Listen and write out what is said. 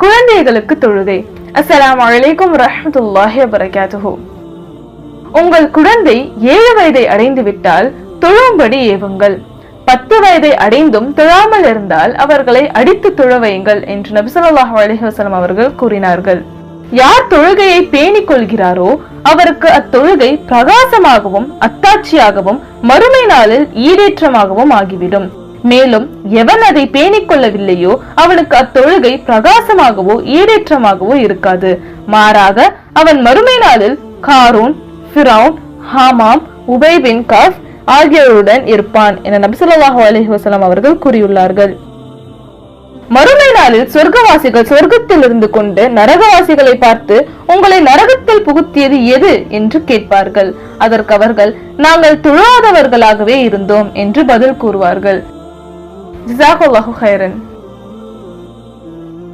குழந்தைகளுக்கு தொழுகை அஸ்லாம் அலைக்கும் ரஹமத்துல்லாஹி வபரகாத்துஹு. உங்கள் குழந்தை ஏழு வயதை அடைந்து விட்டால் தொழும்படி ஏவுங்கள். பத்து வயதை அடைந்தும் தொழாமல் இருந்தால் அவர்களை அடித்து தொழ வையுங்கள் என்று நபி ஸல்லல்லாஹு அவர்கள் கூறினார்கள். யார் தொழுகையை பேணிக் கொள்கிறாரோ அவருக்கு அத்தொழுகை பிரகாசமாகவும் அத்தாட்சியாகவும் மறுமை நாளில் ஈடேற்றமாகவும் ஆகிவிடும். மேலும் எவன் அதை பேணிக் கொள்ளவில்லையோ அவனுக்கு அத்தொழுகை பிரகாசமாகவோ ஈடேற்றமாகவோ இருக்காது. மாறாக அவன் மறுமை நாளில் Qarun Firaun Haman Ubayy bin cuff ஆகியோருடன் இருப்பான் என நபிசுல்லாஹு அலஹி வஸல்லம் அவர்கள் கூறியுள்ளார்கள். மறுமை நாளில் சொர்க்கவாசிகள் சொர்க்கத்தில் இருந்து கொண்டு நரகவாசிகளை பார்த்து உங்களை நரகத்தில் புகுத்தியது எது என்று கேட்பார்கள். அதற்கு அவர்கள் நாங்கள் துழாதவர்களாகவே இருந்தோம் என்று பதில் கூறுவார்கள். جزاك الله خيرا.